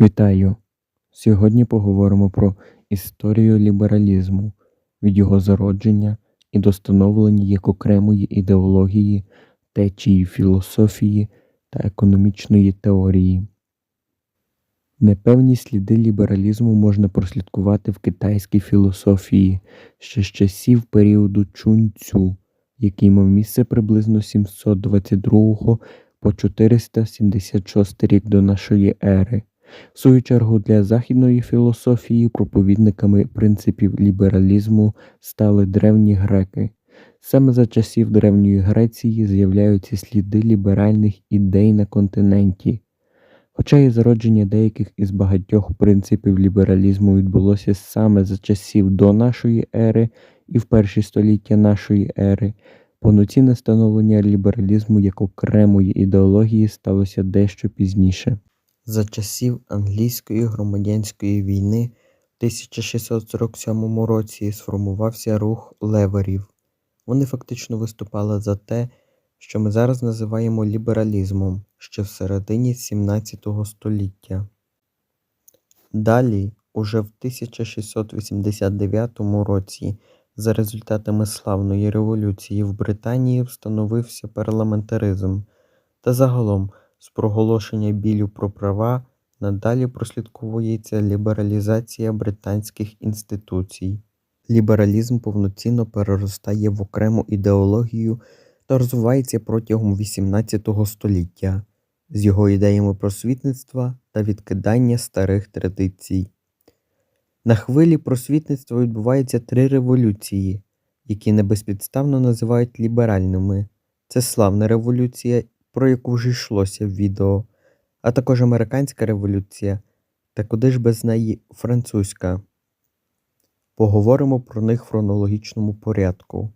Вітаю! Сьогодні поговоримо про історію лібералізму від його зародження і до становлення як окремої ідеології, течії філософії та економічної теорії. Непевні сліди лібералізму можна прослідкувати в китайській філософії ще з часів періоду Чунь Цю, який мав місце приблизно 722 по 476 рік до нашої ери. В свою чергу для західної філософії проповідниками принципів лібералізму стали древні греки. Саме за часів Древньої Греції з'являються сліди ліберальних ідей на континенті. Хоча і зародження деяких із багатьох принципів лібералізму відбулося саме за часів до нашої ери і в перші століття нашої ери, повноцінне становлення лібералізму як окремої ідеології сталося дещо пізніше. За часів англійської громадянської війни в 1647 році сформувався рух леверів. Вони фактично виступали за те, що ми зараз називаємо лібералізмом ще в середині 17 століття. Далі, уже в 1689 році, за результатами славної революції в Британії встановився парламентаризм та загалом з проголошення білю про права надалі прослідковується лібералізація британських інституцій. Лібералізм повноцінно переростає в окрему ідеологію та розвивається протягом XVIII століття з його ідеями просвітництва та відкидання старих традицій. На хвилі просвітництва відбуваються три революції, які небезпідставно називають ліберальними. Це славна революція, про яку вже йшлося в відео, а також американська революція та куди ж без неї французька. Поговоримо про них в хронологічному порядку.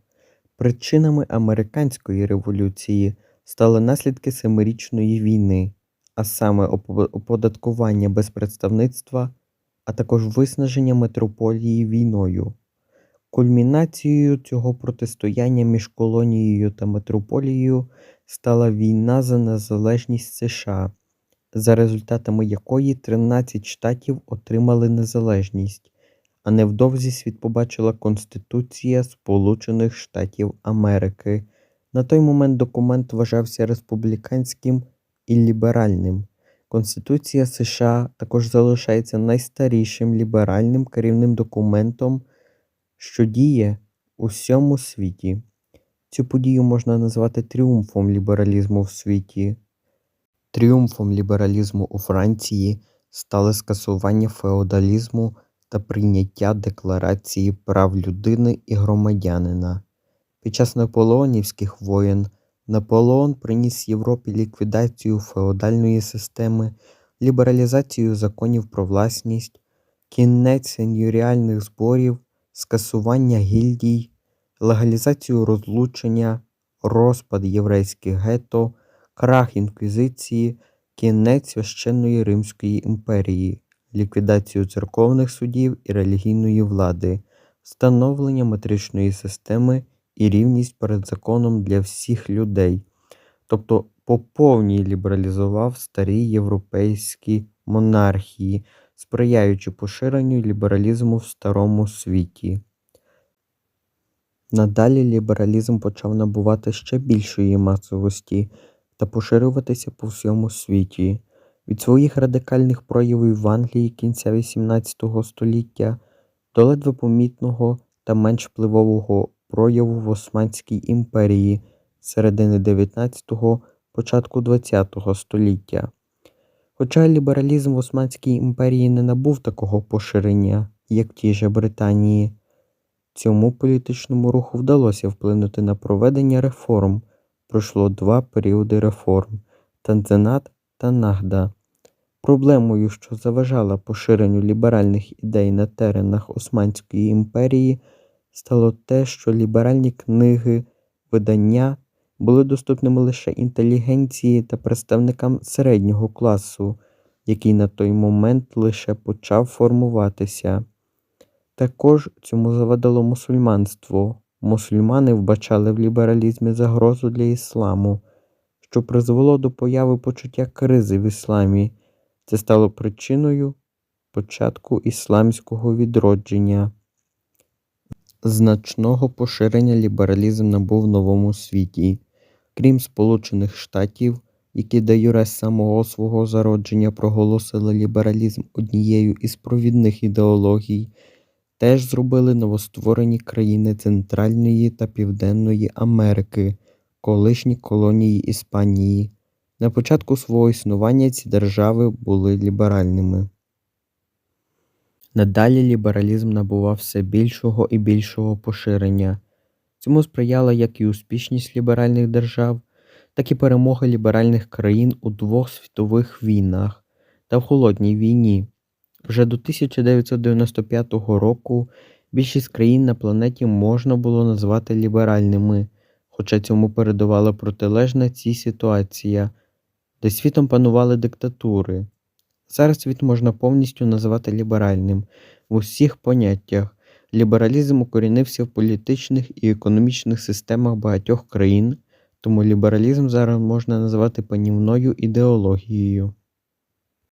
Причинами американської революції стали наслідки Семирічної війни, а саме оподаткування без представництва, а також виснаження метрополії війною. Кульмінацією цього протистояння між колонією та метрополією стала війна за незалежність США, за результатами якої 13 штатів отримали незалежність, а невдовзі світ побачила Конституція Сполучених Штатів Америки. На той момент документ вважався республіканським і ліберальним. Конституція США також залишається найстарішим ліберальним керівним документом, що діє у всьому світі. Цю подію можна назвати тріумфом лібералізму в світі. Тріумфом лібералізму у Франції стали скасування феодалізму та прийняття Декларації прав людини і громадянина. Під час наполеонівських воєн Наполеон приніс Європі ліквідацію феодальної системи, лібералізацію законів про власність, кінець сеньоріальних зборів, скасування гільдій, легалізацію розлучення, розпад єврейських гетто, крах інквізиції, кінець священної Римської імперії, ліквідацію церковних судів і релігійної влади, встановлення метричної системи і рівність перед законом для всіх людей, тобто по повній лібералізував старі європейські монархії, сприяючи поширенню лібералізму в старому світі. Надалі лібералізм почав набувати ще більшої масовості та поширюватися по всьому світі. Від своїх радикальних проявів в Англії кінця XVIII століття до ледве помітного та менш впливового прояву в Османській імперії середини 19-го, початку ХХ століття. Хоча лібералізм в Османській імперії не набув такого поширення, як в тій же Британії, цьому політичному руху вдалося вплинути на проведення реформ. Пройшло два періоди реформ Танзенат та Нагда. Проблемою, що заважала поширенню ліберальних ідей на теренах Османської імперії, стало те, що ліберальні книги, видання були доступними лише інтелігенції та представникам середнього класу, який на той момент лише почав формуватися. Також цьому завадило мусульманство. Мусульмани вбачали в лібералізмі загрозу для ісламу, що призвело до появи почуття кризи в ісламі. Це стало причиною початку ісламського відродження. Значного поширення лібералізм набув в новому світі. Крім Сполучених Штатів, які де юре з самого свого зародження проголосили лібералізм однією із провідних ідеологій, теж зробили новостворені країни Центральної та Південної Америки, колишні колонії Іспанії. На початку свого існування ці держави були ліберальними. Надалі лібералізм набував все більшого і більшого поширення. Цьому сприяла як і успішність ліберальних держав, так і перемога ліберальних країн у двох світових війнах та в Холодній війні. Вже до 1995 року більшість країн на планеті можна було назвати ліберальними, хоча цьому передувала протилежна цій ситуація, де світом панували диктатури. Зараз світ можна повністю назвати ліберальним в усіх поняттях. Лібералізм укорінився в політичних і економічних системах багатьох країн, тому лібералізм зараз можна назвати панівною ідеологією.